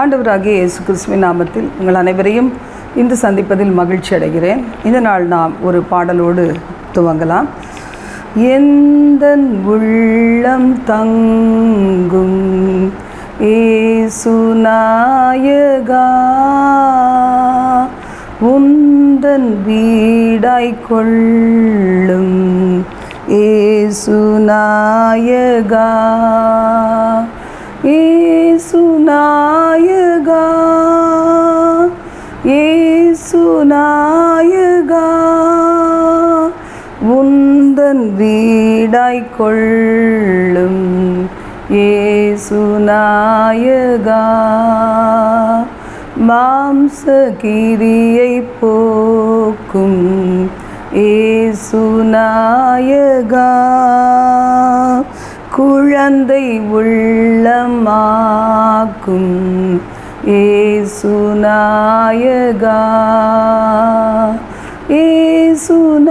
ஆண்டவராகிய இயேசு கிறிஸ்துவின் நாமத்தில் உங்கள் அனைவரையும் இன்று சந்திப்பதில் மகிழ்ச்சி அடைகிறேன். இந்த நாள் நாம் ஒரு பாடலோடு துவங்கலாம். எந்த உள்ளம் தங்கும் ஏசுநாயகா உந்தன் வீடாய் கொள்ளும் ஏசுநாயகா ஏசுநாயகா ஏசுநாயகா உந்தன் வீடாய் கொள்ளும் ஏசுநாயகா மாம்சகிரியை போக்கும் ஏசுநாயகா குழந்தை உள்ளமாக்கும். ஏசுநாயகா ஏசுநாயகா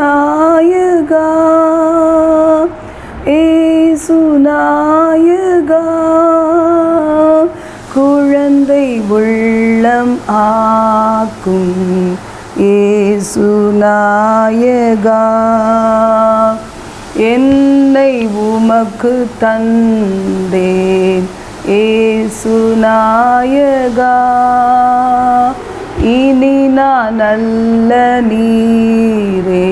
ஏசுநாயகா குழந்தை உள்ளம் ஆக்கும். ஏசுநாயகா என்னை உமக்கு தந்தேன். ஏசுநாயகா இனி நான் நல்ல நீரே.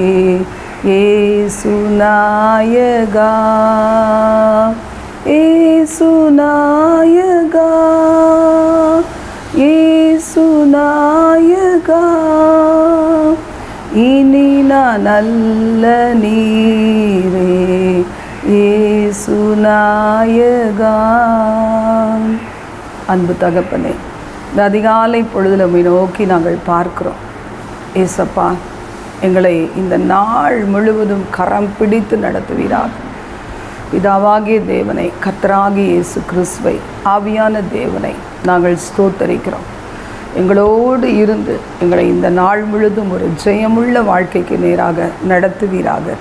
ஏசுநாயகா ஏசுநாயகா ஏசுநாயகா இனி நான் நல்ல நீரே ஏசுநாயகா அன்பு தகப்பனே இந்த அதிகாலை பொழுதில் உண்மை நோக்கி நாங்கள் பார்க்கிறோம். ஏசப்பா எங்களை இந்த நாள் முழுவதும் கரம் பிடித்து நடத்துவீராக. பிதாவாகிய தேவனை கத்தராகிய இயேசு கிறிஸ்துவை ஆவியான தேவனை நாங்கள் ஸ்தோத்தரிக்கிறோம். எங்களோடு இருந்து எங்களை இந்த நாள் முழுதும் ஒரு ஜெயமுள்ள வாழ்க்கைக்கு நேராக நடத்துவீராக.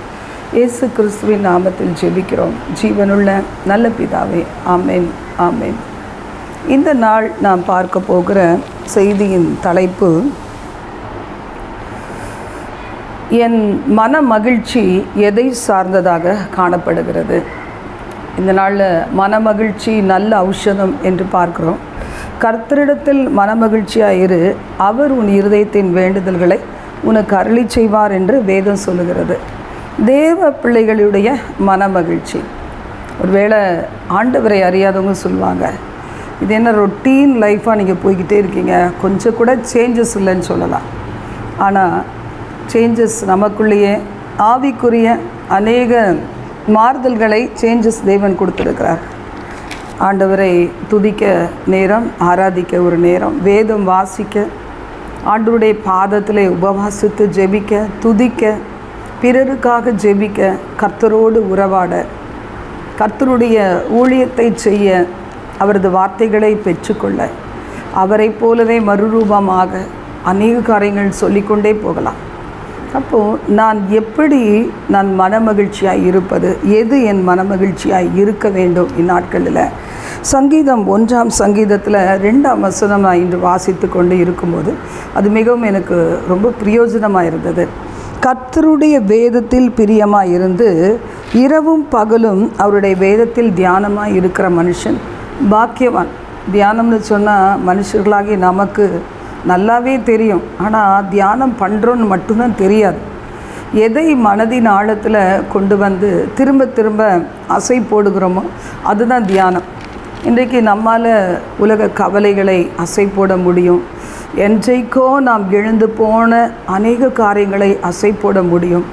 இயேசு கிறிஸ்துவின் நாமத்தில் ஜெபிக்கிறோம். ஜீவனுள்ள நல்ல பிதாவே ஆமேன் ஆமேன். இந்த நாள் நாம் பார்க்க போகிற செய்தியின் தலைப்பு என் மன மகிழ்ச்சி எதை சார்ந்ததாக காணப்படுகிறது? இந்த நாளில் மன மகிழ்ச்சி நல்ல ஔஷதம் என்று பார்க்கிறோம். கர்த்தரிடத்தில் மனமகிழ்ச்சியாக இரு. அவர் உன் இருதயத்தின் வேண்டுதல்களை உனக்கு அருளி செய்வார் என்று வேதம் சொல்லுகிறது. தேவ பிள்ளைகளுடைய மனமகிழ்ச்சி. ஒருவேளை ஆண்டவரை அறியாதவங்க சொல்லுவாங்க இது என்ன ரொட்டீன் லைஃப்பாக நீங்கள் போய்கிட்டே இருக்கீங்க? கொஞ்சம் கூட சேஞ்சஸ் இல்லைன்னு சொல்லலாம். ஆனால் சேஞ்சஸ் நமக்குள்ளேயே ஆவிக்குரிய அநேக மாறுதல்களை சேஞ்சஸ் தேவன் கொடுத்துருக்கிறார். ஆண்டவரை துதிக்க நேரம் ஆராதிக்க ஒரு நேரம் வேதம் வாசிக்க ஆண்டவருடைய பாதத்தில் உபவாசித்து ஜெபிக்க துதிக்க பிறருக்காக ஜெபிக்க கர்த்தரோடு உறவாட கர்த்தருடைய ஊழியத்தை செய்ய அவரது வார்த்தைகளை பெற்றுக்கொள்ள அவரைப் போலவே மறுரூபமாக அநேக காரியங்கள் சொல்லிக்கொண்டே போகலாம். அப்போது நான் எப்படி நான் மனமகிழ்ச்சியாக இருப்பது? எது என் மனமகிழ்ச்சியாக இருக்க வேண்டும் இந்நாட்களில் சங்கீதம் ஒன்றாம் சங்கீதத்தில் ரெண்டாம் வசனம் நான் இன்று வாசித்து கொண்டு இருக்கும்போது அது மிகவும் எனக்கு ரொம்ப பிரயோஜனமாக இருந்தது. கர்த்தருடைய வேதத்தில் பிரியமாக இருந்து இரவும் பகலும் அவருடைய வேதத்தில் தியானமாக இருக்கிற மனுஷன் பாக்கியவான். தியானம்னு சொன்னால் மனுஷர்களாகி நமக்கு நல்லாவே தெரியும். ஆனால் தியானம் பண்ணுறோன்னு மட்டும்தான் தெரியாது. எதை மனதின் ஆழத்தில் கொண்டு வந்து திரும்ப திரும்ப அசை போடுகிறோமோ அதுதான் தியானம். இன்றைக்கு நம்மால் உலக கவலைகளை அசை போட முடியும். என்றைக்கோ நாம் எழுந்து போன அநேக காரியங்களை அசை போட முடியும்.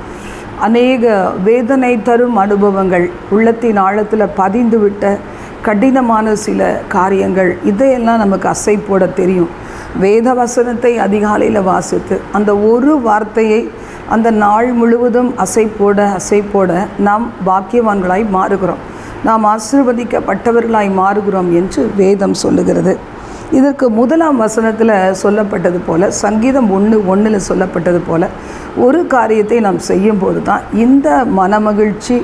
அநேக வேதனை தரும் அனுபவங்கள் உள்ளத்தின் ஆழத்தில் பதிந்துவிட்ட கடினமான சில காரியங்கள் இதையெல்லாம் நமக்கு அசை போட தெரியும். வேத வசனத்தை அதிகாலையில் வாசித்து அந்த ஒரு வார்த்தையை அந்த நாள் முழுவதும் அசை போட அசை போட நாம் பாக்கியவான்களாய் மாறுகிறோம். நாம் ஆசிர்வதிக்கப்பட்டவர்களாய் மாறுகிறோம் என்று வேதம் சொல்லுகிறது. இதற்கு முதலாம் வசனத்தில் சொல்லப்பட்டது போல் சங்கீதம் ஒன்று ஒன்றில் சொல்லப்பட்டது போல் ஒரு காரியத்தை நாம் செய்யும்போது தான் இந்த மனமகிழ்ச்சி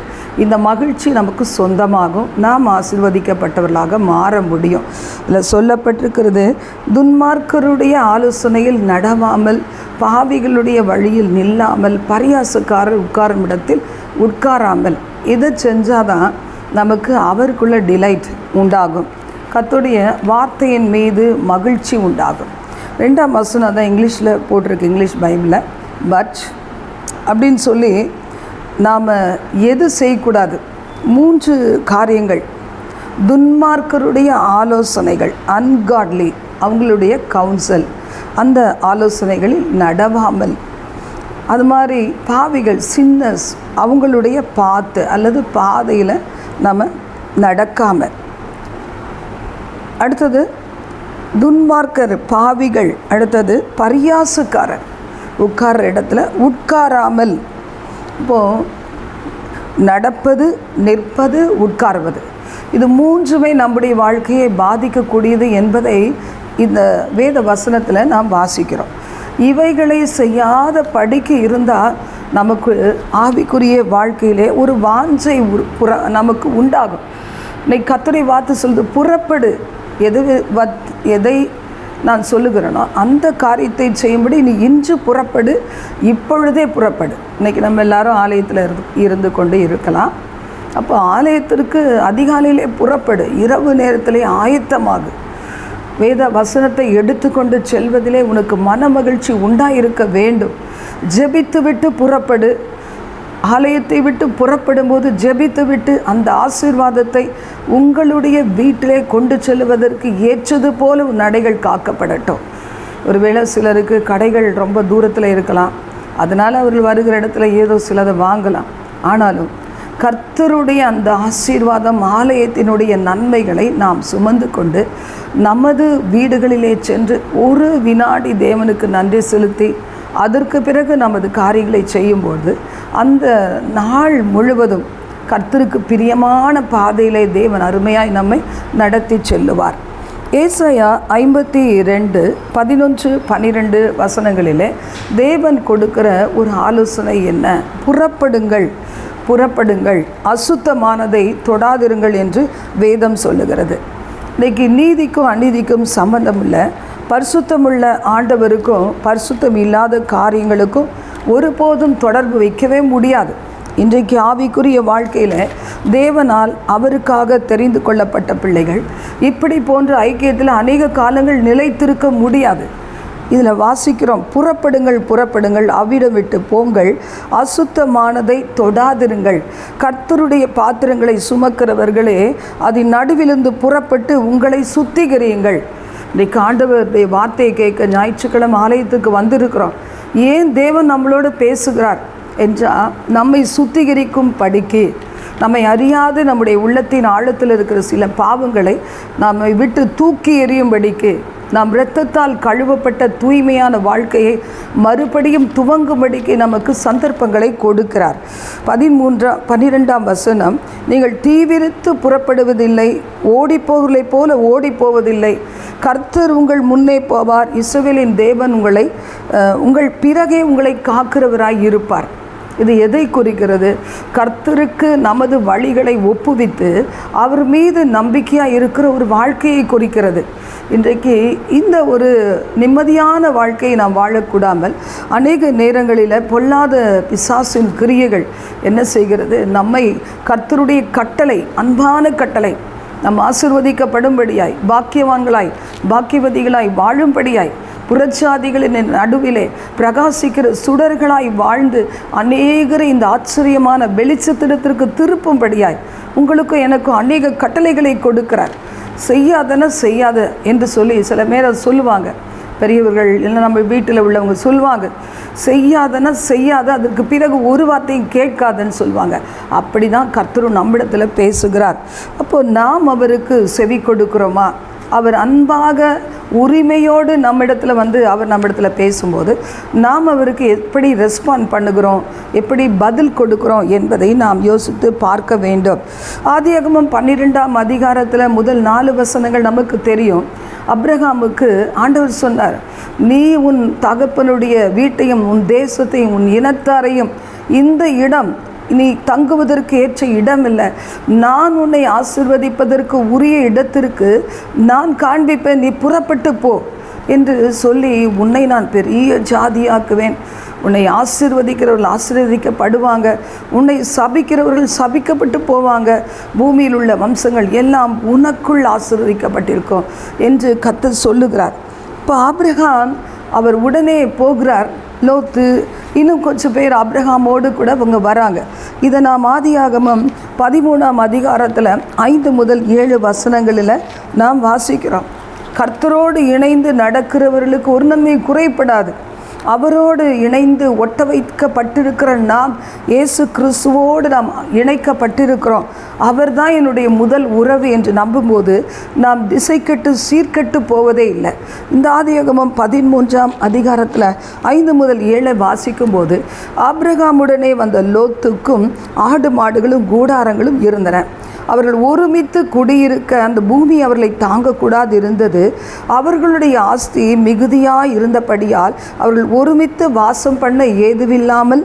இந்த மகிழ்ச்சி நமக்கு சொந்தமாகும். நாம் ஆசிர்வதிக்கப்பட்டவர்களாக மாற முடியும். இதில் சொல்லப்பட்டிருக்கிறது துன்மார்க்கருடைய ஆலோசனையில் நடவாமல் பாவிகளுடைய வழியில் நில்லாமல் பரியாசக்காரர் உட்காரும் இடத்தில் உட்காராமல் இதை செஞ்சாதான் நமக்கு அவருக்குள்ள டிலைட் உண்டாகும். கத்துடைய வார்த்தையின் மீது மகிழ்ச்சி உண்டாகும். ரெண்டாம் வசனம் தான் இங்கிலீஷில் போட்டிருக்கு இங்கிலீஷ் பைபிளில். பட் அப்படின்னு சொல்லி நாம் எது செய்யக்கூடாது? மூன்று காரியங்கள். துன்மார்க்கருடைய ஆலோசனைகள் அன்காட்லி அவங்களுடைய கவுன்சல் அந்த ஆலோசனைகளில் நடவாமல். அது மாதிரி பாவிகள் சின்னஸ் அவங்களுடைய பாத்து அல்லது பாதையில் நம்ம நடக்காமல் அடுத்தது துன்மார்க்கர் பாவிகள். அடுத்தது பரியாசுக்காரர். உட்கார்ற இடத்துல உட்காராமல். இப்போது நடப்பது நிற்பது உட்கார்வது. இது மூன்றுமே நம்முடைய வாழ்க்கையை பாதிக்கக்கூடியது என்பதை இந்த வேத வசனத்தில் நாம் வாசிக்கிறோம். இவைகளை செய்யாத படிக்க இருந்தால் நமக்கு ஆவிக்குரிய வாழ்க்கையிலே ஒரு வாஞ்சை உரு- புற நமக்கு உண்டாகும். இன்னைக்கு கத்துரை வார்த்தை சொல்லுது புறப்படு எது வத் எதை நான் சொல்லுகிறேனோ அந்த காரியத்தை செய்யும்படி நீ இன்று புறப்படு இப்பொழுதே புறப்படு. இன்னைக்கு நம்ம எல்லாரும் ஆலயத்தில் இருந்து இருந்து கொண்டு இருக்கலாம். அப்போ ஆலயத்திற்கு அதிகாலையிலே புறப்படு இரவு நேரத்திலே ஆயத்தமாகு. வேத வசனத்தை எடுத்துக்கொண்டு செல்வதிலே உனக்கு மன மகிழ்ச்சி உண்டாயிருக்க வேண்டும். ஜெபித்துவிட்டு புறப்படு. ஆலயத்தை விட்டு புறப்படும் போது ஜெபித்து விட்டு அந்த ஆசீர்வாதத்தை உங்களுடைய வீட்டிலே கொண்டு செல்வதற்கு ஏற்றது போல நடைகள் காக்கப்படட்டும். ஒருவேளை சிலருக்கு கடைகள் ரொம்ப தூரத்தில் இருக்கலாம். அதனால் அவர்கள் வருகிற இடத்துல ஏதோ சிலதை வாங்கலாம். ஆனாலும் கர்த்தருடைய அந்த ஆசீர்வாதம் ஆலயத்தினுடைய நன்மைகளை நாம் சுமந்து கொண்டு நமது வீடுகளிலே சென்று ஒரு வினாடி தேவனுக்கு நன்றி செலுத்தி அதற்கு பிறகு நமது காரியங்களை செய்யும்போது அந்த நாள் முழுவதும் கர்த்தருக்கு பிரியமான பாதையிலே தேவன் அருமையாய் நம்மை நடத்தி செல்லுவார். ஏசாயா ஐம்பத்தி ரெண்டு பதினொன்று பன்னிரெண்டு வசனங்களிலே தேவன் கொடுக்கிற ஒரு ஆலோசனை என்ன? புறப்படுங்கள் புறப்படுங்கள் அசுத்தமானதை தொடாதிருங்கள் என்று வேதம் சொல்லுகிறது. இன்றைக்கி நீதிக்கும் அநீதிக்கும் சம்பந்தம் இல்லை. பரிசுத்தமுள்ள ஆண்டவருக்கும் பரிசுத்தம் இல்லாத காரியங்களுக்கும் ஒருபோதும் தொடர்பு வைக்கவே முடியாது. இன்றைக்கு ஆவிக்குரிய வாழ்க்கையில் தேவனால் அவருக்காக தெரிந்து கொள்ளப்பட்ட பிள்ளைகள் இப்படி போன்ற ஐக்கியத்தில் அநேக காலங்கள் நிலைத்திருக்க முடியாது. இதில் வாசிக்கிறோம் புறப்படுங்கள் புறப்படுங்கள் அவ்விடம் விட்டு போங்கள் அசுத்தமானதை தொடாதிருங்கள். கர்த்தருடைய பாத்திரங்களை சுமக்கிறவர்களே அதன் நடுவிலிருந்து புறப்பட்டு உங்களை சுத்திகரியுங்கள். இன்றைக்கு ஆண்டவருடைய வார்த்தையை கேட்க ஞாயிற்றுக்கிழமை ஆலயத்துக்கு வந்திருக்கிறோம். ஏன் தேவன் நம்மளோடு பேசுகிறார்? என்றால் நம்மை சுத்திகரிக்கும் படிக்கு நம்மை அறியாது நம்முடைய உள்ளத்தின் ஆழத்தில் இருக்கிற சில பாவங்களை நம்மை விட்டு தூக்கி எறியும்படிக்கு நாம் இரத்தத்தால் கழுவப்பட்ட தூய்மையான வாழ்க்கையை மறுபடியும் துவங்கும்படிக்கு நமக்கு சந்தர்ப்பங்களை கொடுக்கிறார். பதிமூன்றாம் பன்னிரெண்டாம் வசனம் நீங்கள் தீவிரித்து புறப்படுவதில்லை ஓடிப்போவதை போல ஓடிப்போவதில்லை. கர்த்தர் உங்கள் முன்னே போவார் இசுவலின் தேவன் உங்களை உங்கள் பிறகே உங்களை காக்கிறவராய் இருப்பார். இது எதை குறிக்கிறது? கர்த்தருக்கு நமது வழிகளை ஒப்புவித்து அவர் மீது நம்பிக்கையாக இருக்கிற ஒரு வாழ்க்கையை குறிக்கிறது. இன்றைக்கு இந்த ஒரு நிம்மதியான வாழ்க்கையை நாம் வாழக்கூடாமல் அநேக நேரங்களில் பொல்லாத பிசாசின் கிரியைகள் என்ன செய்கிறது? நம்மை கர்த்தருடைய கட்டளை அன்பான கட்டளை நம் ஆசிர்வதிக்கப்படும்படியாய் பாக்கியவான்களாய் பாக்கியவதிகளாய் வாழும்படியாய் புறச்சாதிகளின் நடுவிலே பிரகாசிக்கிற சுடர்களாய் வாழ்ந்து அநேகரை இந்த ஆச்சரியமான வெளிச்சத்திடத்திற்கு திருப்பும்படியாய் உங்களுக்கும் எனக்கும் அநேக கட்டளைகளை கொடுக்கிறார். செய்யாதன செய்யாத என்று சொல்லி சில பேர் சொல்லுவாங்க. பெரியவர்கள் இல்லை நம்ம வீட்டில் உள்ளவங்க சொல்லுவாங்க. செய்யாதன செய்யாத அதற்கு பிறகு ஒரு வார்த்தையும் கேட்காதன்னு சொல்லுவாங்க. அப்படி தான் கர்த்தரும் நம்மிடத்தில் பேசுகிறார். அப்போது நாம் அவருக்கு செவி கொடுக்குறோமா? அவர் அன்பாக உரிமையோடு நம்மிடத்தில் வந்து அவர் நம்மிடத்தில் பேசும்போது நாம் அவருக்கு எப்படி ரெஸ்பாண்ட் பண்ணுகிறோம் எப்படி பதில் கொடுக்குறோம் என்பதை நாம் யோசித்து பார்க்க வேண்டும். ஆதியகமம் பன்னிரெண்டாம் அதிகாரத்தில் முதல் நாலு வசனங்கள் நமக்கு தெரியும். அப்ரஹாமுக்கு ஆண்டவர் சொன்னார் நீ உன் தகப்பனுடைய வீட்டையும் உன் தேசத்தையும் உன் இனத்தாரையும் இந்த இடம் நீ தங்குவதற்கு ஏற்ற இடம் இல்லை நான் உன்னை ஆசிர்வதிப்பதற்கு உரிய இடத்திற்கு நான் காண்பிப்பேன். நீ புறப்பட்டு போ என்று சொல்லி உன்னை நான் பெரிய ஜாதியாக்குவேன். உன்னை ஆசிர்வதிக்கிறவர்கள் ஆசீர்வதிக்கப்படுவாங்க. உன்னை சபிக்கிறவர்கள் சபிக்கப்பட்டு போவாங்க. பூமியில் உள்ள வம்சங்கள் எல்லாம் உனக்குள் ஆசீர்வதிக்கப்பட்டிருக்கும் என்று கத்து சொல்லுகிறார். இப்போ ஆப்ரஹாம் அவர் உடனே போகிறார். லோத்து இன்னும் கொஞ்சம் பேர் அப்ரஹாமோடு கூட இவங்க வராங்க. இதை நாம் ஆதியாகமம் பதிமூணாம் அதிகாரத்தில் ஐந்து முதல் ஏழு வசனங்களில் நாம் வாசிக்கிறோம். கர்த்தரோடு இணைந்து நடக்கிறவர்களுக்கு ஒரு நன்மை குறைப்படாது அவரோடு இணைந்து ஒட்ட வைக்கப்பட்டிருக்கிற நாம் இயேசு கிறிஸ்துவோடு நாம் இணைக்கப்பட்டிருக்கிறோம். அவர்தான் என்னுடைய முதல் உறவு என்று நம்பும்போது நாம் திசைக்கெட்டு சீர்கெட்டு போவதே இல்லை. இந்த ஆதியகமம் பதிமூன்றாம் அதிகாரத்தில் ஐந்து முதல் ஏழை வாசிக்கும்போது ஆப்ரகாமுடனே வந்த லோத்துக்கும் ஆடு மாடுகளும் கூடாரங்களும் இருந்தன. அவர்கள் ஒருமித்து குடியிருக்க அந்த பூமி அவர்களை தாங்கக்கூடாது இருந்தது அவர்களுடைய ஆஸ்தி மிகுதியாய் இருந்தபடியால் அவர்கள் ஒருமித்து வாசம் பண்ண ஏதுவில்லாமல்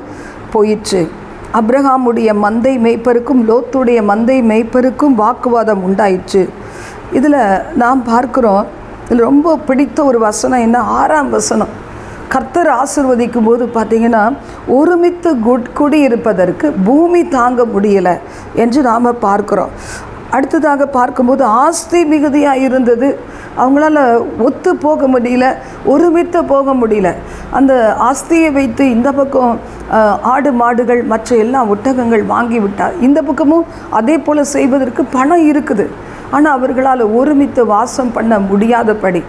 போயிற்று. அப்ரஹாமுடைய மந்தை மேய்ப்பருக்கும் லோத்துடைய மந்தை மேய்ப்பருக்கும் வாக்குவாதம் உண்டாயிற்று. இதில் நாம் பார்க்குறோம் இதில் ரொம்ப பிடித்த ஒரு வசனம் என்ன? ஆறாம் வசனம். கர்த்தர் ஆசிர்வதிக்கும் போது பார்த்தீங்கன்னா ஒருமித்து குட் குடியிருப்பதற்கு பூமி தாங்க முடியலை என்று நாம் பார்க்குறோம். அடுத்ததாக பார்க்கும்போது ஆஸ்தி மிகுதியாக இருந்தது. அவங்களால ஒத்து போக முடியல ஒருமித்து போக முடியல. அந்த ஆஸ்தியை வைத்து இந்த பக்கம் ஆடு மாடுகள் மற்ற எல்லா ஒட்டகங்கள் வாங்கி விட்டார். இந்த பக்கமும் அதே போல் செய்வதற்கு பணம் இருக்குது. ஆனால் அவர்களால் ஒருமித்து வாசம் பண்ண முடியாதபடி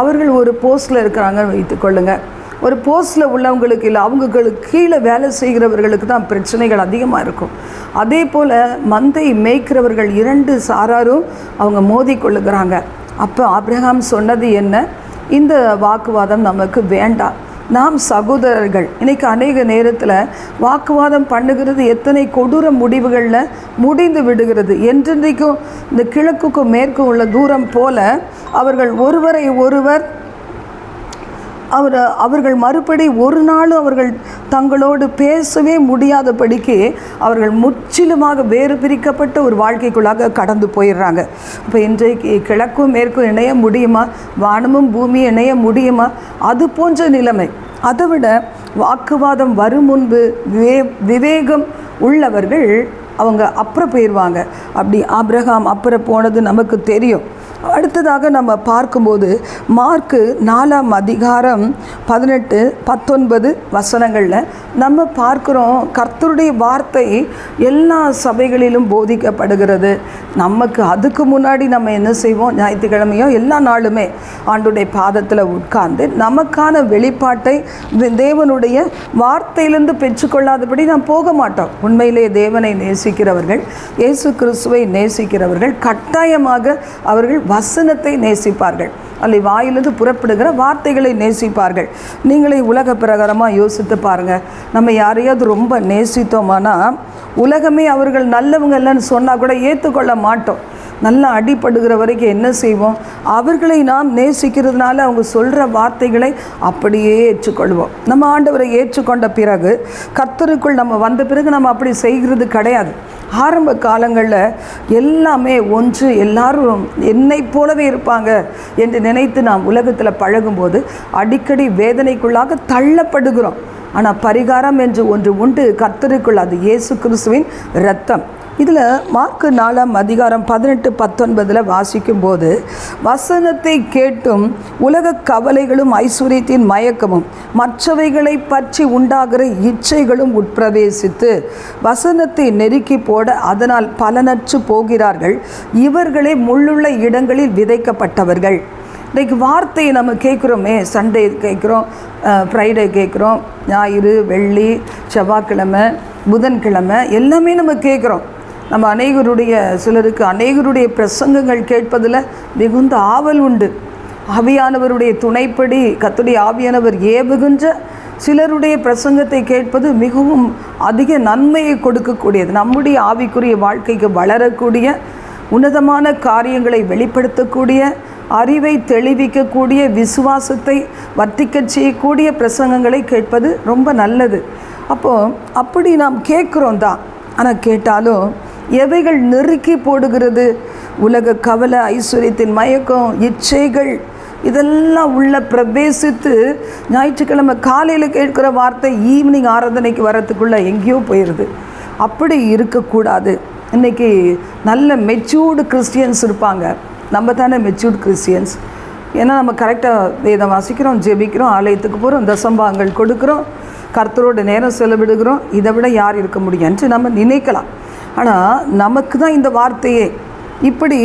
அவர்கள் ஒரு போஸ்டில் இருக்கிறாங்கன்னு வைத்துக்கொள்ளுங்கள் ஒரு போஸ்டில் உள்ளவங்களுக்கு இல்லை அவங்களுக்கு கீழே வேலை செய்கிறவர்களுக்கு தான் பிரச்சனைகள் அதிகமாக இருக்கும். அதே போல் மந்தை மேய்க்கிறவர்கள் இரண்டு சாராரும் அவங்க மோதி கொள்ளுகிறாங்க. அப்போ அப்ரஹாம் சொன்னது என்ன? இந்த வாக்குவாதம் நமக்கு வேண்டாம். நாம் சகோதரர்கள். இன்றைக்கி அநேக நேரத்தில் வாக்குவாதம் பண்ணுகிறது எத்தனை கொடூர முடிவுகளில் முடிந்து விடுகிறது. என்றென்றைக்கும் இந்த கிழக்குக்கும் மேற்கும் உள்ள தூரம் போல அவர்கள் ஒருவரை ஒருவர் அவர் அவர்கள் மறுபடி ஒரு நாளும் அவர்கள் தங்களோடு பேசவே முடியாதபடிக்கு அவர்கள் முற்றிலுமாக வேறு பிரிக்கப்பட்ட ஒரு வாழ்க்கைக்குள்ளாக கடந்து போயிடுறாங்க. இப்போ இன்றைக்கு கிழக்கும் மேற்கும் இணைய முடியுமா? வானமும் பூமியும் இணைய முடியுமா? அது போன்ற நிலைமை. அதை விட வாக்குவாதம் வரும் முன்பு விவே விவேகம் உள்ளவர்கள் அவங்க அப்புறம் போயிடுவாங்க. அப்படி ஆப்ரஹாம் அப்புறம் போனது நமக்கு தெரியும். அடுத்ததாக நம்ம பார்க்கும்போது மார்க்கு நாலாம் அதிகாரம் பதினெட்டு பத்தொன்பது வசனங்களில் நம்ம பார்க்குறோம் கர்த்தருடைய வார்த்தை எல்லா சபைகளிலும் போதிக்கப்படுகிறது. நமக்கு அதுக்கு முன்னாடி நம்ம என்ன செய்வோம்? ஞாயிற்றுக்கிழமையோ எல்லா நாளுமே ஆண்டுடைய பாதத்தில் உட்கார்ந்து நமக்கான வெளிப்பாட்டை தேவனுடைய வார்த்தையிலிருந்து பெற்றுக்கொள்ளாதபடி நாம் போக மாட்டோம். உண்மையிலே தேவனை நேசிக்கிறவர்கள் இயேசு கிறிஸ்துவை நேசிக்கிறவர்கள் கட்டாயமாக அவர்கள் வசனத்தை நேசிப்பார்கள். அல்லை வாயிலிருந்து புறப்படுகிற வார்த்தைகளை நேசிப்பார்கள். நீங்களே உலக பிரகாரமாக யோசித்து பாருங்கள் நம்ம யாரையாவது ரொம்ப நேசித்தோமானா உலகமே அவர்கள் நல்லவங்க இல்லைன்னு சொன்னால் கூட ஏற்றுக்கொள்ள மாட்டோம். நல்லா அடிப்படுகிற வரைக்கும் என்ன செய்வோம்? அவர்களை நாம் நேசிக்கிறதுனால அவங்க சொல்கிற வார்த்தைகளை அப்படியே ஏற்றுக்கொள்வோம். நம்ம ஆண்டவரை ஏற்றுக்கொண்ட பிறகு கர்த்தருக்குள் நம்ம வந்த பிறகு நம்ம அப்படி செய்கிறது கிடையாது. ஆரம்ப காலங்களில் எல்லாமே ஒன்று எல்லாரும் என்னை போலவே இருப்பாங்க என்று நினைத்து நாம் உலகத்தில் பழகும்போது அடிக்கடி வேதனைக்குள்ளாக தள்ளப்படுகிறோம். ஆனால் பரிகாரம் என்று ஒன்று உண்டு. கர்த்தருக்குள் அது இயேசு கிறிஸ்துவின் இரத்தம். இதில் மார்க்கு நாலாம் அதிகாரம் பதினெட்டு பத்தொன்பதில் வாசிக்கும்போது வசனத்தை கேட்டும் உலக கவலைகளும் ஐஸ்வர்யத்தின் மயக்கமும் மற்றவைகளை பற்றி உண்டாகிற இச்சைகளும் உட்பிரவேசித்து வசனத்தை நெருக்கி போட அதனால் பலனற்று போகிறார்கள். இவர்களே முள்ளுள்ள இடங்களில் விதைக்கப்பட்டவர்கள். இன்றைக்கு வார்த்தையை நம்ம கேட்குறோமே சண்டே கேட்குறோம் ஃப்ரைடே கேட்குறோம் ஞாயிறு வெள்ளி செவ்வாய்க்கிழமை புதன்கிழமை எல்லாமே நம்ம கேட்குறோம். நம்ம அநேகருடைய சிலருக்கு அநேகருடைய பிரசங்கங்கள் கேட்பதில் மிகுந்த ஆவல் உண்டு. ஆவியானவருடைய துணைப்படி கத்துடைய ஆவியானவர் ஏவுகின்ற சிலருடைய பிரசங்கத்தை கேட்பது மிகவும் அதிக நன்மையை கொடுக்கக்கூடியது. நம்முடைய ஆவிக்குரிய வாழ்க்கைக்கு வளரக்கூடிய உன்னதமான காரியங்களை வெளிப்படுத்தக்கூடிய அறிவை தெளிவிக்கக்கூடிய விசுவாசத்தை வர்த்திக்கச் செய்யக்கூடிய பிரசங்கங்களை கேட்பது ரொம்ப நல்லது. அப்போது அப்படி நாம் கேட்குறோம் தான். ஆனால் கேட்டாலும் எவைகள் நெருக்கி போடுகிறது? உலக கவலை ஐஸ்வர்யத்தின் மயக்கம் இச்சைகள் இதெல்லாம் உள்ள பிரவேசித்து ஞாயிற்றுக்கிழமை காலையில் கேட்குற வார்த்தை ஈவினிங் ஆராதனைக்கு வரத்துக்குள்ளே எங்கேயோ போயிடுது அப்படி இருக்கக்கூடாது. இன்றைக்கி நல்ல மெச்சூர்டு கிறிஸ்டியன்ஸ் இருப்பாங்க. நம்ம தானே மெச்சூர்டு கிறிஸ்டியன்ஸ் ஏன்னா நம்ம கரெக்டாக வேதம் வாசிக்கிறோம் ஜெபிக்கிறோம் ஆலயத்துக்கு போகிறோம் தசம்பாங்கள் கொடுக்குறோம் கர்த்தரோட நேரம் செலவிடுகிறோம். இதை விட யார் இருக்க முடியும்ன்ட்டு நம்ம நினைக்கலாம். ஆனால் நமக்கு தான் இந்த வார்த்தையே. இப்படி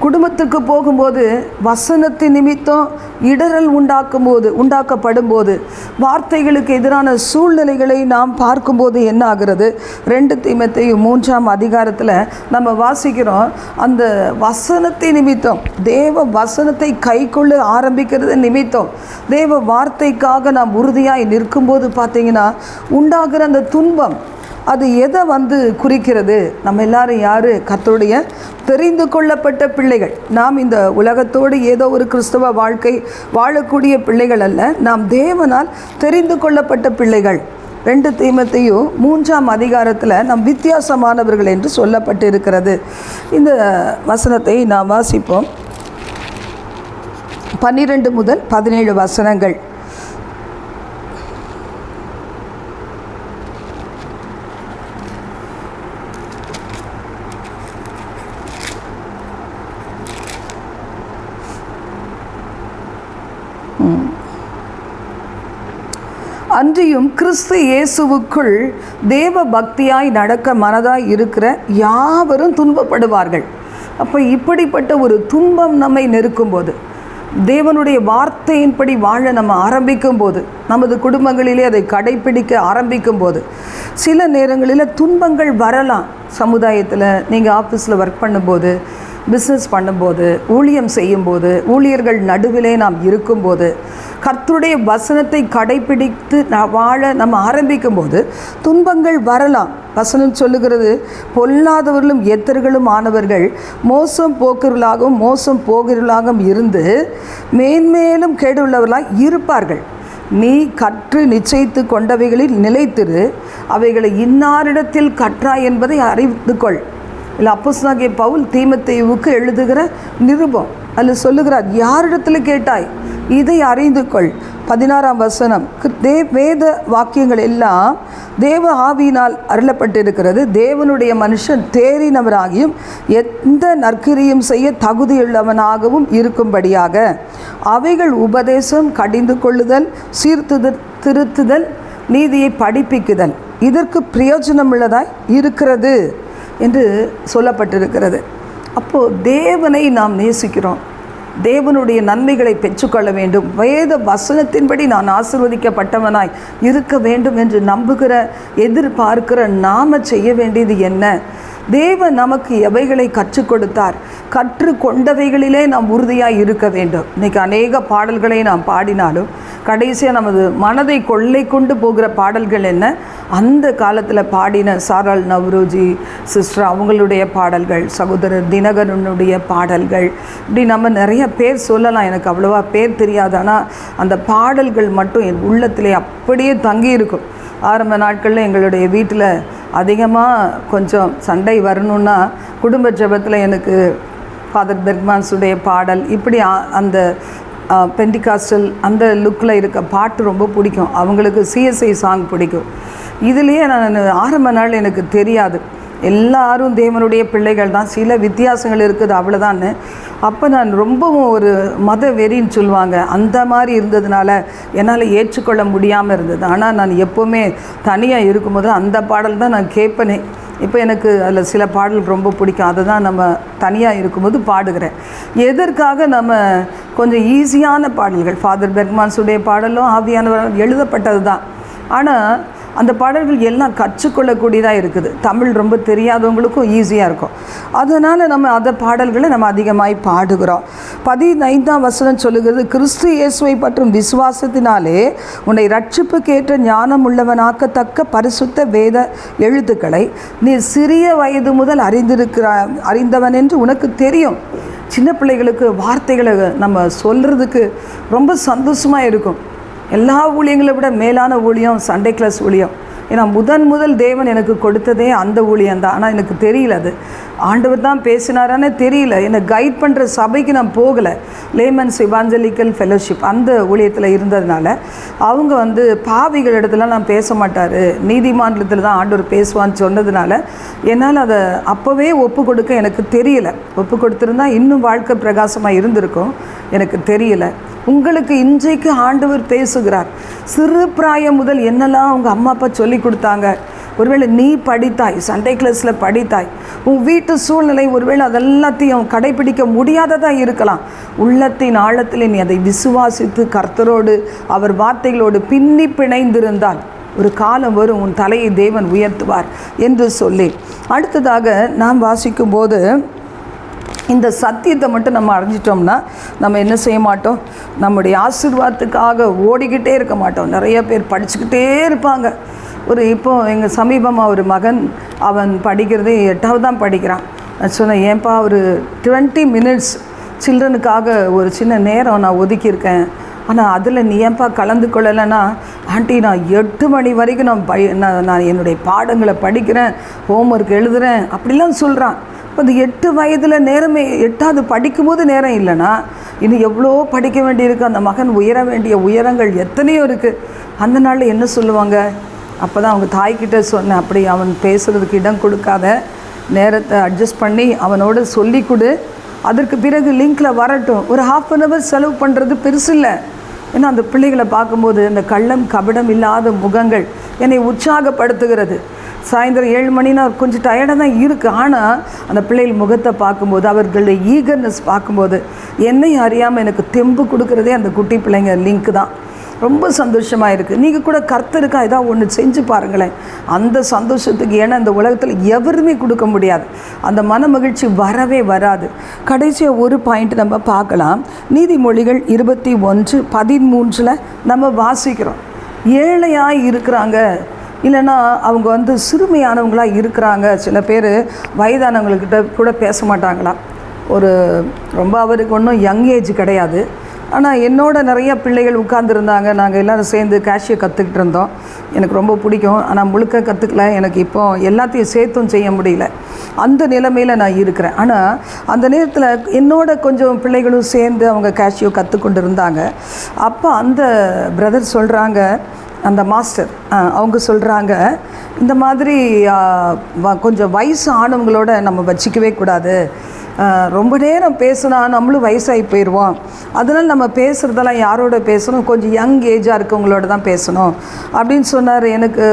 குடும்பத்துக்கு போகும்போது வசனத்தின் நிமித்தம் இடரல் உண்டாக்கும் போது உண்டாக்கப்படும் போது வார்த்தைகளுக்கு எதிரான சூழ்நிலைகளை நாம் பார்க்கும்போது என்ன ஆகிறது? ரெண்டு தீமத்தையும் மூன்றாம் அதிகாரத்தில் நம்ம வாசிக்கிறோம் அந்த வசனத்தை நிமித்தம் தேவ வசனத்தை கைக்கொள்ள ஆரம்பிக்கிறது நிமித்தம் தேவ வார்த்தைக்காக நாம் உறுதியாய் நிற்கும்போது பார்த்திங்கன்னா உண்டாகிற அந்த துன்பம் அது எதை வந்து குறிக்கிறது? நம்ம எல்லாரும் யார்? கத்தருடைய தெரிந்து கொள்ளப்பட்ட பிள்ளைகள். நாம் இந்த உலகத்தோடு ஏதோ ஒரு கிறிஸ்தவ வாழ்க்கை வாழக்கூடிய பிள்ளைகள் அல்ல. நாம் தேவனால் தெரிந்து கொள்ளப்பட்ட பிள்ளைகள். ரெண்டு தீமத்தையும் மூன்றாம் அதிகாரத்தில் நம் வித்தியாசமானவர்கள் என்று சொல்லப்பட்டு இருக்கிறது இந்த வசனத்தை நாம் வாசிப்போம். பன்னிரெண்டு முதல் பதினேழு வசனங்கள். அன்றியும் கிறிஸ்து இயேசுவுக்குள் தேவ பக்தியாய் நடக்க மனதாய் இருக்கிற யாவரும் துன்பப்படுவார்கள். அப்போ இப்படிப்பட்ட ஒரு துன்பம் நம்மை நெருக்கும்போது தேவனுடைய வார்த்தையின்படி வாழ நம்ம ஆரம்பிக்கும் போது நமது குடும்பங்களிலே அதை கடைப்பிடிக்க ஆரம்பிக்கும் போது சில நேரங்களில் துன்பங்கள் வரலாம். சமுதாயத்தில் நீங்கள் ஆஃபீஸில் ஒர்க் பண்ணும்போது பிஸ்னஸ் பண்ணும்போது ஊழியம் செய்யும்போது ஊழியர்கள் நடுவிலே நாம் இருக்கும்போது கர்த்தருடைய வசனத்தை கடைபிடித்து வாழ நம்ம ஆரம்பிக்கும் போது துன்பங்கள் வரலாம். வசனம் சொல்லுகிறது பொல்லாதவர்களும் எத்தர்களும் ஆனவர்கள் மோசம் போக்குறவர்களாகவும் மோசம் போகிறவர்களாகவும் இருந்து மேன்மேலும் கேடுள்ளவர்களாக இருப்பார்கள். நீ கற்று நிச்சயித்து கொண்டவைகளில் நிலைத்திரு. அவைகளை இன்னாரிடத்தில் கற்றாய் என்பதை அறிந்து கொள். இல்லை அப்போஸ்தலனாகிய பவுல் தீமத்தேவுக்கு எழுதுகிற நிருபம். அதில் சொல்லுகிறார் யாரிடத்தில் கேட்டாய்? இதை அறிந்து கொள். பதினாறாம் வசனம் தே வேத வாக்கியங்கள் எல்லாம் தேவ ஆவியினால் அருளப்பட்டிருக்கிறது. தேவனுடைய மனுஷன் தேறினவராகியும் எந்த நற்கிரியும் செய்ய தகுதியுள்ளவனாகவும் இருக்கும்படியாக. அவைகள் உபதேசம் கடிந்து கொள்ளுதல் சீர்த்துதல் திருத்துதல் நீதியை படிப்பிக்குதல். இதற்கு பிரயோஜனமுள்ளதாய் இருக்கிறது என்று சொல்லப்பட்டிருக்கிறது. அப்போது தேவனை நாம் நேசிக்கிறோம். தேவனுடைய நன்மைகளை பெற்றுக்கொள்ள வேண்டும். வேத வசனத்தின்படி நான் ஆசிர்வதிக்கப்பட்டவனாய் இருக்க வேண்டும் என்று நம்புகிற எதிர்பார்க்கிற நாம் செய்ய வேண்டியது என்ன? தேவன் நமக்கு எவைகளை கற்றுக் கொடுத்தார்? கற்று கொண்டவைகளிலே நாம் உறுதியாக இருக்க வேண்டும். இன்னைக்கு அநேக பாடல்களை நாம் பாடினாலும் கடைசியாக நமது மனதை கொள்ளை கொண்டு போகிற பாடல்கள் என்ன? அந்த காலத்தில் பாடின சாரால் நவ்ரோஜி சிஸ்டர் அவங்களுடைய பாடல்கள் சகோதரர் தினகரனுடைய பாடல்கள். இப்படி நம்ம நிறைய பேர் சொல்லலாம். எனக்கு அவ்வளோவா பேர் தெரியாது. ஆனால் அந்த பாடல்கள் மட்டும் என் உள்ளத்திலே அப்படியே தங்கி இருக்கும் ஆரம்ப நாட்களில் எங்களுடைய வீட்டில் அதிகமாக கொஞ்சம் சண்டை வரணுன்னா குடும்ப ஜெபத்தில் எனக்கு ஃபாதர் பெர்க்மான்ஸுடைய பாடல் இப்படி அந்த பெண்டிகாஸ்டல் அந்த லுக்கில் இருக்க பாட்டு ரொம்ப பிடிக்கும். அவங்களுக்கு சிஎஸ்ஐ சாங் பிடிக்கும். இதுலேயே நான் ஆரம்ப நாள் எனக்கு தெரியாது. எல்லாரும் தேவனுடைய பிள்ளைகள் தான். சில வித்தியாசங்கள் இருக்குது அவ்வளோதான்னு அப்போ நான் ரொம்பவும் ஒரு மத வெறின்னு சொல்லுவாங்க. அந்த மாதிரி இருந்ததுனால என்னால் ஏற்றுக்கொள்ள முடியாமல் இருந்தது. ஆனால் நான் எப்போவுமே தனியாக இருக்கும்போது அந்த பாடல் தான் நான் கேட்பனே. இப்போ எனக்கு அதில் சில பாடல் ரொம்ப பிடிக்கும். அதை தான் நம்ம தனியாக இருக்கும்போது பாடுகிறேன். எதற்காக நம்ம கொஞ்சம் ஈஸியான பாடல்கள் ஃபாதர் பெர்க்மான்ஸுடைய பாடலும் ஆவியானவர் எழுதப்பட்டது தான் ஆனால் அந்த பாடல்கள் எல்லாம் கற்றுக்கொள்ளக்கூடியதாக இருக்குது. தமிழ் ரொம்ப தெரியாதவங்களுக்கும் ஈஸியாக இருக்கும். அதனால் நம்ம அந்த பாடல்களை நம்ம அதிகமாய் பாடுகிறோம். பதினைந்தாம் வசனம் சொல்லுகிறது கிறிஸ்து இயேசுவை பற்றும் விசுவாசத்தினாலே உன்னை ரட்சிப்புக்கேற்ற ஞானம் உள்ளவனாக்கத்தக்க பரிசுத்த வேத எழுத்துக்களை நீ சிறிய வயது முதல் அறிந்திருக்கிற அறிந்தவன் என்று உனக்கு தெரியும். சின்ன பிள்ளைகளுக்கு வார்த்தைகளை நம்ம சொல்கிறதுக்கு ரொம்ப சந்தோஷமாக இருக்கும். எல்லா ஊழியங்களை விட மேலான ஊழியம் சண்டே கிளாஸ் ஊழியம். ஏன்னா முதன் முதல் தேவன் எனக்கு கொடுத்ததே அந்த ஊழியம்தான். ஆனால் எனக்கு தெரியல அது. ஆண்டவர் தான் பேசினாரானே தெரியல. என்னை கைட் பண்ணுற சபைக்கு நான் போகலை. லேமன்ஸ் இவாஞ்சலிக்கல் ஃபெலோஷிப் அந்த ஊழியத்தில் இருந்ததுனால அவங்க வந்து பாவிகள் இடத்துல நான் பேச மாட்டார். நீதிமன்றத்தில் தான் ஆண்டவர் பேசுவான்னு சொன்னதுனால என்னால் அதை அப்போவே ஒப்பு கொடுக்க எனக்கு தெரியல. ஒப்பு கொடுத்துருந்தா இன்னும் வாழ்க்கை பிரகாசமாக இருந்திருக்கும். எனக்கு தெரியலை. உங்களுக்கு இன்றைக்கு ஆண்டவர் பேசுகிறார். சிறு பிராயம் முதல் என்னெல்லாம் அவங்க அம்மா அப்பா சொல்லி கொடுத்தாங்க. ஒருவேளை நீ படித்தாய் சண்டே கிளாஸில் படித்தாய். உன் வீட்டு சூழ்நிலை ஒருவேளை அதெல்லாத்தையும் கடைபிடிக்க முடியாததாக இருக்கலாம். உள்ளத்தின் ஆழத்தில் நீ அதை விசுவாசித்து கர்த்தரோடு அவர் வார்த்தைகளோடு பின்னி பிணைந்திருந்தால் ஒரு காலம் வரும் உன் தலையை தேவன் உயர்த்துவார் என்று சொல்லி. அடுத்ததாக நாம் வாசிக்கும்போது இந்த சத்தியத்தை மட்டும் நம்ம அறிஞ்சிட்டோம்னா நம்ம என்ன செய்ய மாட்டோம்? நம்முடைய ஆசீர்வாதத்துக்காக ஓடிக்கிட்டே இருக்க மாட்டோம். நிறைய பேர் படிச்சுக்கிட்டே இருப்பாங்க. ஒரு இப்போ எங்கள் சமீபமாக ஒரு மகன் அவன் படிக்கிறதே எட்டாவது தான் படிக்கிறான். நான் சொன்னேன் ஏன்பா ஒரு டுவெண்ட்டி மினிட்ஸ் சில்ட்ரனுக்காக ஒரு சின்ன நேரம் நான் ஒதுக்கியிருக்கேன். ஆனால் அதில் நீ ஏன்பா கலந்து கொள்ளலைன்னா ஆண்டி நான் எட்டு மணி வரைக்கும் நான் பய நான் நான் என்னுடைய பாடங்களை படிக்கிறேன் ஹோம்ஒர்க் எழுதுகிறேன் அப்படிலாம் சொல்கிறான் இப்போ இந்த எட்டு வயதில் நேரமே எட்டாவது படிக்கும்போது நேரம் இல்லைன்னா இன்னும் எவ்வளோ படிக்க வேண்டியிருக்கு? அந்த மகன் உயர வேண்டிய உயரங்கள் எத்தனையோ இருக்குது அந்த நாளில் என்ன சொல்லுவாங்க? அப்போ தான் அவங்க தாய்கிட்ட சொன்னேன். அப்படி அவன் பேசுகிறதுக்கு இடம் கொடுக்காத நேரத்தை அட்ஜஸ்ட் பண்ணி அவனோட சொல்லி கொடு. அதற்கு பிறகு லிங்கில் வரட்டும். ஒரு ஹாஃப் அன் ஹவர் செலவு பண்ணுறது பெருசு இல்லை. ஏன்னா அந்த பிள்ளைகளை பார்க்கும்போது அந்த கள்ளம் கபடம் இல்லாத முகங்கள் என்னை உற்சாகப்படுத்துகிறது. சாயந்தரம் ஏழு மணினா கொஞ்சம் டயர்டாக தான் இருக்குது ஆனால் அந்த பிள்ளைகள் முகத்தை பார்க்கும்போது அவர்களுடைய ஈகர்னஸ் பார்க்கும்போது என்னை அறியாமல் எனக்கு தெம்பு கொடுக்குறதே அந்த குட்டி பிள்ளைங்க லிங்க் தான். ரொம்ப சந்தோஷமாக இருக்குது நீங்கள் கூட கர்த்தருக்கா ஏதாவது ஒன்று செஞ்சு பாருங்களேன். அந்த சந்தோஷத்துக்கு ஏன்னா இந்த உலகத்தில் எவருமே கொடுக்க முடியாது. அந்த மன மகிழ்ச்சி வரவே வராது. கடைசியாக ஒரு பாயிண்ட் நம்ம பார்க்கலாம். நீதிமொழிகள் இருபத்தி ஒன்று பதிமூன்றில் நம்ம வாசிக்கிறோம். ஏழையாக இருக்கிறாங்க. இல்லைன்னா அவங்க வந்து சிறுமையானவங்களாக இருக்கிறாங்க. சில பேர் வயதானவங்கக்கிட்ட கூட பேச மாட்டாங்களாம் ஒரு ரொம்ப அவருக்கு ஒன்றும் யங் ஏஜ் கிடையாது. ஆனால் என்னோட நிறைய பிள்ளைகள் உட்கார்ந்துருந்தாங்க. நாங்கள் எல்லோரும் சேர்ந்து கேஷியை கற்றுக்கிட்டு இருந்தோம். எனக்கு ரொம்ப பிடிக்கும். ஆனால் முழுக்க கற்றுக்கல எனக்கு இப்போ எல்லாத்தையும் சேர்த்தும் செய்ய முடியல. அந்த நிலைமையில் நான் இருக்கிறேன். ஆனால் அந்த நேரத்தில் என்னோட கொஞ்சம் பிள்ளைகளும் சேர்ந்து அவங்க கேஷியோ கற்றுக்கொண்டு இருந்தாங்க. அப்போ அந்த பிரதர் சொல்கிறாங்க அந்த மாஸ்டர் அவங்க சொல்கிறாங்க இந்த மாதிரி வ- கொஞ்சம் வயசு ஆனவங்களோட நம்ம வச்சிக்கவே கூடாது. ரொம்ப நேரம் பேசுனா நம்மளும் வயசாகி போயிடுவோம். அதனால் நம்ம பேசுகிறதெல்லாம் யாரோட பேசணும்? கொஞ்சம் யங் ஏஜாக இருக்கவங்களோட தான் பேசணும். அப்படின்னு சொன்னார். எனக்கு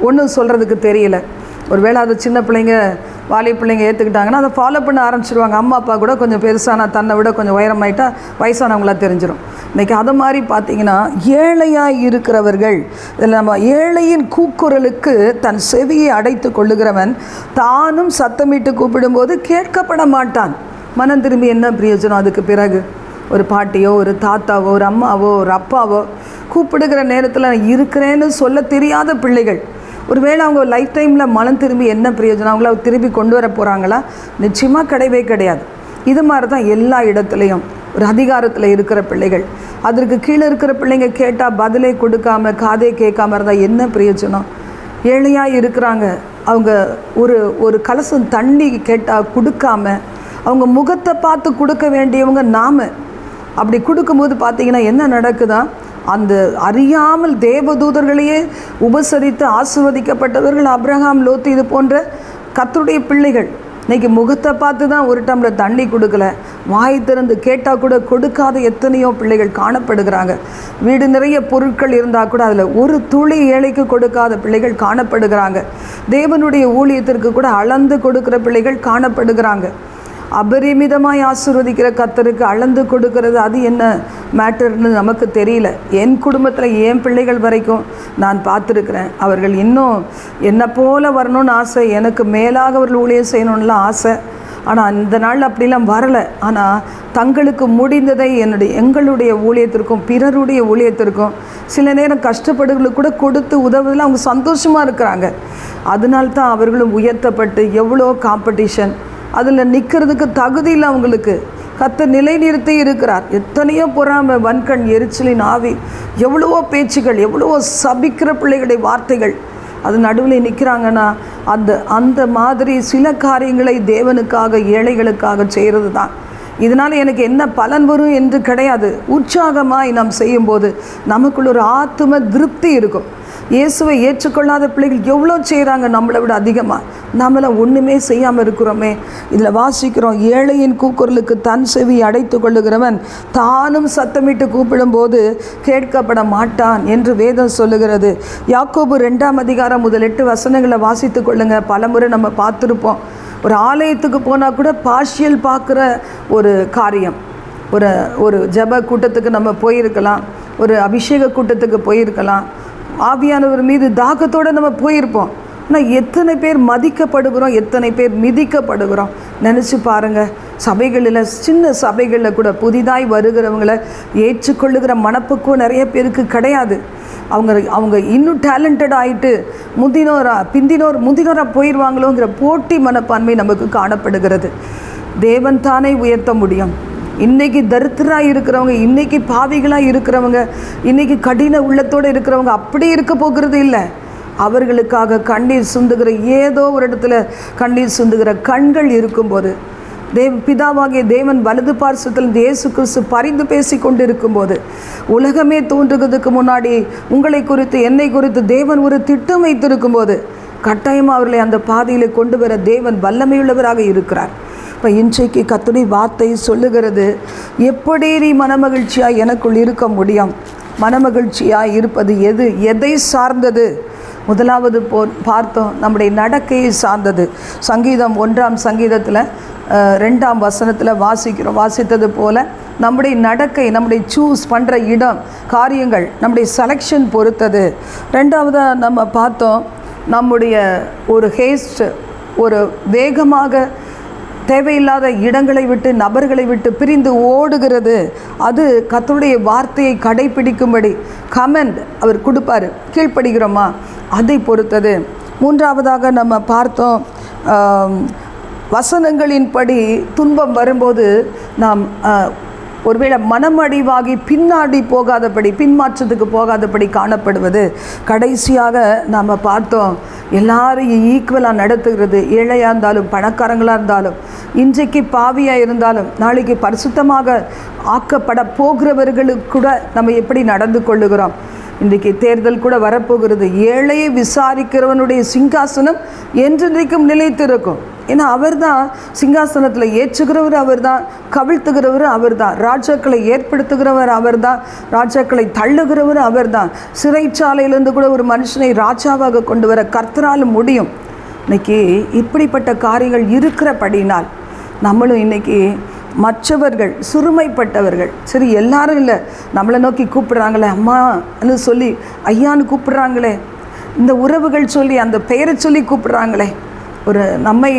ஒன்றும் சொல்கிறதுக்கு தெரியல. ஒருவேளை அது சின்ன பிள்ளைங்க வாலி பிள்ளைங்க ஏற்றுக்கிட்டாங்கன்னா அதை ஃபாலோ பண்ண ஆரம்பிச்சிருவாங்க. அம்மா அப்பா கூட கொஞ்சம் பெருசானா தன்னை விட கொஞ்சம் உயரமாயிட்டா வயசானவங்களாக தெரிஞ்சிடும் இன்றைக்கி அதை மாதிரி பார்த்தீங்கன்னா ஏழையாக இருக்கிறவர்கள் இதில் நம்ம ஏழையின் கூக்குரலுக்கு தன் செவியை அடைத்து கொள்ளுகிறவன் தானும் சத்தமிட்டு கூப்பிடும்போது கேட்கப்பட மாட்டான். மனம் திரும்பி என்ன பிரயோஜனம் அதுக்கு பிறகு? ஒரு பாட்டியோ ஒரு தாத்தாவோ ஒரு அம்மாவோ ஒரு அப்பாவோ கூப்பிடுகிற நேரத்தில் நான் இருக்கிறேன்னு சொல்ல தெரியாத பிள்ளைகள். ஒருவேளை அவங்க லைஃப் டைமில் மனம் திரும்பி என்ன பிரயோஜனம்? அவங்கள திரும்பி கொண்டு வர போகிறாங்களா நிச்சயமாக கிடையவே கிடையாது. இது மாதிரி தான் எல்லா இடத்துலையும். ஒரு அதிகாரத்தில் இருக்கிற பிள்ளைகள். அதற்கு கீழே இருக்கிற பிள்ளைங்க கேட்டால் பதிலே கொடுக்காம காதே கேட்காம இருந்தால் என்ன பிரயோஜனம்? ஏழையாக இருக்கிறாங்க. அவங்க ஒரு ஒரு கலசம் தண்ணி கேட்டால் கொடுக்காம அவங்க முகத்தை பார்த்து கொடுக்க வேண்டியவங்க நாம். அப்படி கொடுக்கும்போது பார்த்தீங்கன்னா என்ன நடக்குதா? அந்த அறியாமல் தேவதூதர்களையே உபசரித்து ஆசிர்வதிக்கப்பட்டவர்கள் அப்ரஹாம் லோத்து இது போன்ற கத்தருடைய பிள்ளைகள். இன்னைக்கு முகத்தை பார்த்து தான் ஒரு டம்ளர் தண்ணி கொடுக்கல. வாய் திறந்து கேட்டால் கூட கொடுக்காத எத்தனையோ பிள்ளைகள் காணப்படுகிறாங்க. வீடு நிறைய பொருட்கள் இருந்தால் கூட அதில் ஒரு துளி ஏழைக்கு கொடுக்காத பிள்ளைகள் காணப்படுகிறாங்க. தேவனுடைய ஊழியத்திற்கு கூட அளந்து கொடுக்குற பிள்ளைகள் காணப்படுகிறாங்க. அபரிமிதமாய் ஆசிர்வதிக்கிற கத்தருக்கு அளந்து கொடுக்கறது அது என்ன மேட்டர்னு நமக்கு தெரியல. என் குடும்பத்தில் என் பிள்ளைகள் வரைக்கும் நான் பார்த்துருக்குறேன். அவர்கள் இன்னும் என்னை போல வரணும்னு ஆசை எனக்கு மேலாக அவர்கள் ஊழியம் செய்யணும்லாம் ஆசை. ஆனால் இந்த நாள் அப்படிலாம் வரலை. ஆனால் தங்களுக்கு முடிந்ததை என்னுடைய எங்களுடைய ஊழியத்திற்கும் பிறருடைய ஊழியத்திற்கும் சில நேரம் கஷ்டப்படுகளுக்கு கூட கொடுத்து உதவுதில் அவங்க சந்தோஷமாக இருக்கிறாங்க. அதனால்தான் அவர்களும் உயர்த்தப்பட்டு எவ்வளோ காம்படிஷன் அதில் நிற்கிறதுக்கு தகுதி இல்லை அவங்களுக்கு. கத்த நிலைநிறுத்தி இருக்கிறார். எத்தனையோ பொறாமை வன்கண் எரிச்சலின் ஆவி எவ்வளவோ பேச்சுகள் எவ்வளவோ சபிக்கிற பிள்ளைகளுடைய வார்த்தைகள். அது நடுவில் நிற்கிறாங்கன்னா அந்த அந்த மாதிரி சில காரியங்களை தேவனுக்காக ஏழைகளுக்காக செய்கிறது தான் இதனால் எனக்கு என்ன பலன் வரும் என்று கிடையாது. உற்சாகமாய் நாம் செய்யும்போது நமக்குள்ள ஒரு ஆத்தும திருப்தி இருக்கும். இயேசுவை ஏற்றுக்கொள்ளாத பிள்ளைகள் எவ்வளோ செய்கிறாங்க? நம்மளை விட அதிகமாக நம்மளாம் ஒன்றுமே செய்யாமல் இருக்கிறோமே. இதில் வாசிக்கிறோம் ஏழையின் கூக்குரலுக்கு தன் செவி அடைத்து கொள்ளுகிறவன் தானும் சத்தமிட்டு கூப்பிடும்போது கேட்கப்பட மாட்டான் என்று வேதம் சொல்லுகிறது. யாக்கோபு ரெண்டாம் அதிகாரம் முதல் எட்டு வசனங்களை வாசித்து கொள்ளுங்க. பலமுறை நம்ம பார்த்துருப்போம். ஒரு ஆலயத்துக்கு போனால் கூட பாஷியல் பார்க்குற ஒரு காரியம். ஒரு ஒரு ஜெப கூட்டத்துக்கு நம்ம போயிருக்கலாம். ஒரு அபிஷேக கூட்டத்துக்கு போயிருக்கலாம். ஆவியானவர் மீது தாகத்தோடு நம்ம போயிருப்போம். ஆனால் எத்தனை பேர் மதிக்கப்படுகிறோம் எத்தனை பேர் மிதிக்கப்படுகிறோம்? நினச்சி பாருங்கள் சபைகளில் சின்ன சபைகளில் கூட புதிதாய் வருகிறவங்களை ஏற்றுக்கொள்ளுகிற மனப்புக்கும் நிறைய பேருக்கு கிடையாது. அவங்க அவங்க இன்னும் டேலண்டட் ஆகிட்டு முந்தினோரா பிந்தினோர் முந்தினோராக போயிடுவாங்களோங்கிற போட்டி மனப்பான்மை நமக்கு காணப்படுகிறது. தேவன் தானே உயர்த்த முடியும். இன்றைக்கி தரித்திராக இருக்கிறவங்க இன்றைக்கி பாவிகளாக இருக்கிறவங்க இன்றைக்கி கடின உள்ளத்தோடு இருக்கிறவங்க அப்படி இருக்க போகிறது இல்லை. அவர்களுக்காக கண்ணீர் சுந்துகிற ஏதோ ஒரு இடத்துல கண்ணீர் சுந்துகிற கண்கள் இருக்கும்போது தேவ பிதாவாகிய தேவன் வலது பார்சத்தில் இயேசு கிறிஸ்து பரிந்து பேசி கொண்டு இருக்கும்போது உலகமே தோன்றுகிறதுக்கு முன்னாடி உங்களை குறித்து என்னை குறித்து தேவன் ஒரு திட்டம் வைத்திருக்கும் போது கட்டாயமாக அவர்களை அந்த பாதையில் கொண்டு வர தேவன் வல்லமையுள்ளவராக இருக்கிறார். இப்போ இன்றைக்கு கத்துடைய வார்த்தை சொல்லுகிறது எப்படி நீ மனமகிழ்ச்சியாக எனக்குள் இருக்க முடியும்? மனமகிழ்ச்சியாக இருப்பது எது? எதை சார்ந்தது? முதலாவது போ பார்த்தோம் நம்முடைய நடக்கையை சார்ந்தது. சங்கீதம் ஒன்றாம் சங்கீதத்தில் ரெண்டாம் வசனத்தில் வாசிக்கிறோம். வாசித்தது போல் நம்முடைய நடக்கை நம்முடைய சூஸ் பண்ணுற இடம் காரியங்கள் நம்முடைய செலெக்ஷன் பொறுத்தது. ரெண்டாவதாக நம்ம பார்த்தோம் நம்முடைய ஒரு ஹேஸ்ட் ஒரு வேகமாக தேவையில்லாத இடங்களை விட்டு நபர்களை விட்டு பிரிந்து ஓடுகிறது. அது கத்தருடைய வார்த்தையை கடைபிடிக்கும்படி கமெண்ட் அவர் கொடுப்பார். கீழ்ப்படுகிறோமா? அதை பொறுத்தது. மூன்றாவதாக நம்ம பார்த்தோம் வசனங்களின்படி துன்பம் வரும்போது நாம் ஒருவேளை மனமடிவாகி பின்னாடி போகாதபடி பின்மாற்றத்துக்கு போகாதபடி காணப்படுவது. கடைசியாக நாம் பார்த்தோம் எல்லாரையும் ஈக்குவலாக நடத்துகிறது. ஏழையாக இருந்தாலும் பணக்காரங்களாக இருந்தாலும் இன்றைக்கு பாவியாக இருந்தாலும் நாளைக்கு பரிசுத்தமாக ஆக்கப்பட போகிறவர்களுக்கு கூட நம்ம எப்படி நடந்து கொள்ளுகிறோம்? இன்றைக்கு தேர்தல் கூட வரப்போகிறது. ஏழையை விசாரிக்கிறவனுடைய சிங்காசனம் என்றென்றைக்கும் நிலைத்திருக்கும். ஏன்னா அவர் தான் சிங்காசனத்தில் ஏற்றுகிறவர் அவர் தான் கவிழ்த்துகிறவர் அவர் தான் ராஜாக்களை ஏற்படுத்துகிறவர் அவர் தான் ராஜாக்களை தள்ளுகிறவர் அவர் தான் சிறைச்சாலையிலேருந்து கூட ஒரு மனுஷனை ராஜாவாக கொண்டு வர கர்த்தரால் முடியும். இன்னைக்கு இப்படிப்பட்ட காரியங்கள் இருக்கிறபடினால் நம்மளும் இன்னைக்கு மற்றவர்கள் சிறுமைப்பட்டவர்கள் சரி எல்லாரும் இல்லை நம்மளை நோக்கி கூப்பிட்றாங்களே அம்மான்னு சொல்லி ஐயான்னு கூப்பிட்றாங்களே இந்த உறவுகள் சொல்லி அந்த பெயரை சொல்லி கூப்பிட்றாங்களே ஒரு நம்மை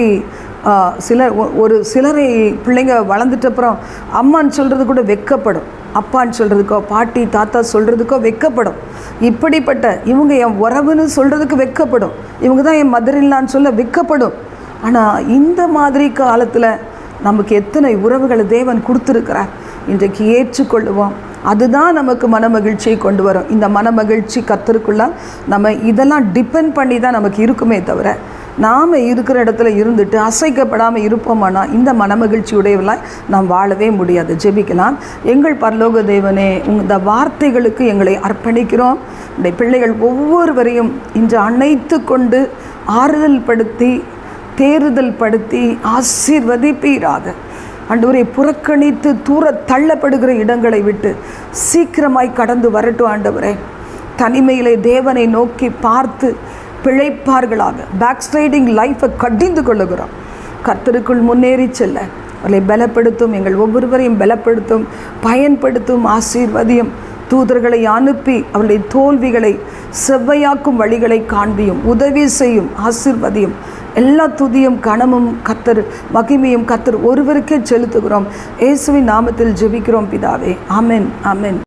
சில சிலர் ஒரு சிலரை பிள்ளைங்க வளர்ந்துட்ட அப்புறம் அம்மான்னு சொல்கிறது கூட வெக்கப்படும். அப்பான்னு சொல்கிறதுக்கோ பாட்டி தாத்தா சொல்கிறதுக்கோ வெக்கப்படும். இப்படிப்பட்ட இவங்க என் உறவுன்னு சொல்கிறதுக்கு வெக்கப்படும். இவங்க தான் என் மதுரில்லான்னு சொல்ல வெக்கப்படும். ஆனால் இந்த மாதிரி காலத்தில் நமக்கு எத்தனை உறவுகளை தேவன் கொடுத்துருக்கிறார். இன்றைக்கு ஏற்றுக்கொள்ளுவோம். அதுதான் நமக்கு மனமகிழ்ச்சியை கொண்டு வரும். இந்த மனமகிழ்ச்சி கத்தருக்குள்ள நம்ம இதெல்லாம் டிபெண்ட் பண்ணி தான் நமக்கு இருக்குமே தவிர நாம் இருக்கிற இடத்துல இருந்துட்டு அசைக்கப்படாமல் இருப்போமானா இந்த மனமகிழ்ச்சியுடையவர்களாய் நாம் வாழவே முடியாது. ஜெபிக்கலாம். எங்கள் பரலோக தேவனே இந்த வார்த்தைகளுக்கு எங்களை அர்ப்பணிக்கிறோம். இந்த பிள்ளைகள் ஒவ்வொருவரையும் இன்று அணைத்து கொண்டு ஆறுதல் படுத்தி தேறுதல் படுத்தி ஆசீர்வதிப்பீராக. ஆண்டவரை புறக்கணித்து தூர தள்ளப்படுகிற இடங்களை விட்டு சீக்கிரமாய் கடந்து வரட்டும் ஆண்டவரே. தனிமையிலே தேவனை நோக்கி பார்த்து பிழைப்பார்களாக. பேக் ஸ்லைடிங் லைஃப்பை கடிந்து கொள்ளுகிறோம். கர்த்தருக்குள் முன்னேறி செல்ல. அவர்களை பலப்படுத்தும் எங்கள் ஒவ்வொருவரையும் பலப்படுத்தும் பயன்படுத்தும் ஆசீர்வதியும் தூதர்களை அனுப்பி அவருடைய தோல்விகளை செவ்வையாக்கும் வழிகளை காண்பியும் உதவி செய்யும் ஆசிர்வதியும் எல்லா துதியும் கணமும் கத்தர் மகிமையும் கத்தர் ஒருவருக்கே செலுத்துகிறோம். இயேசுவின் நாமத்தில் ஜெபிக்கிறோம் பிதாவே. Amen amen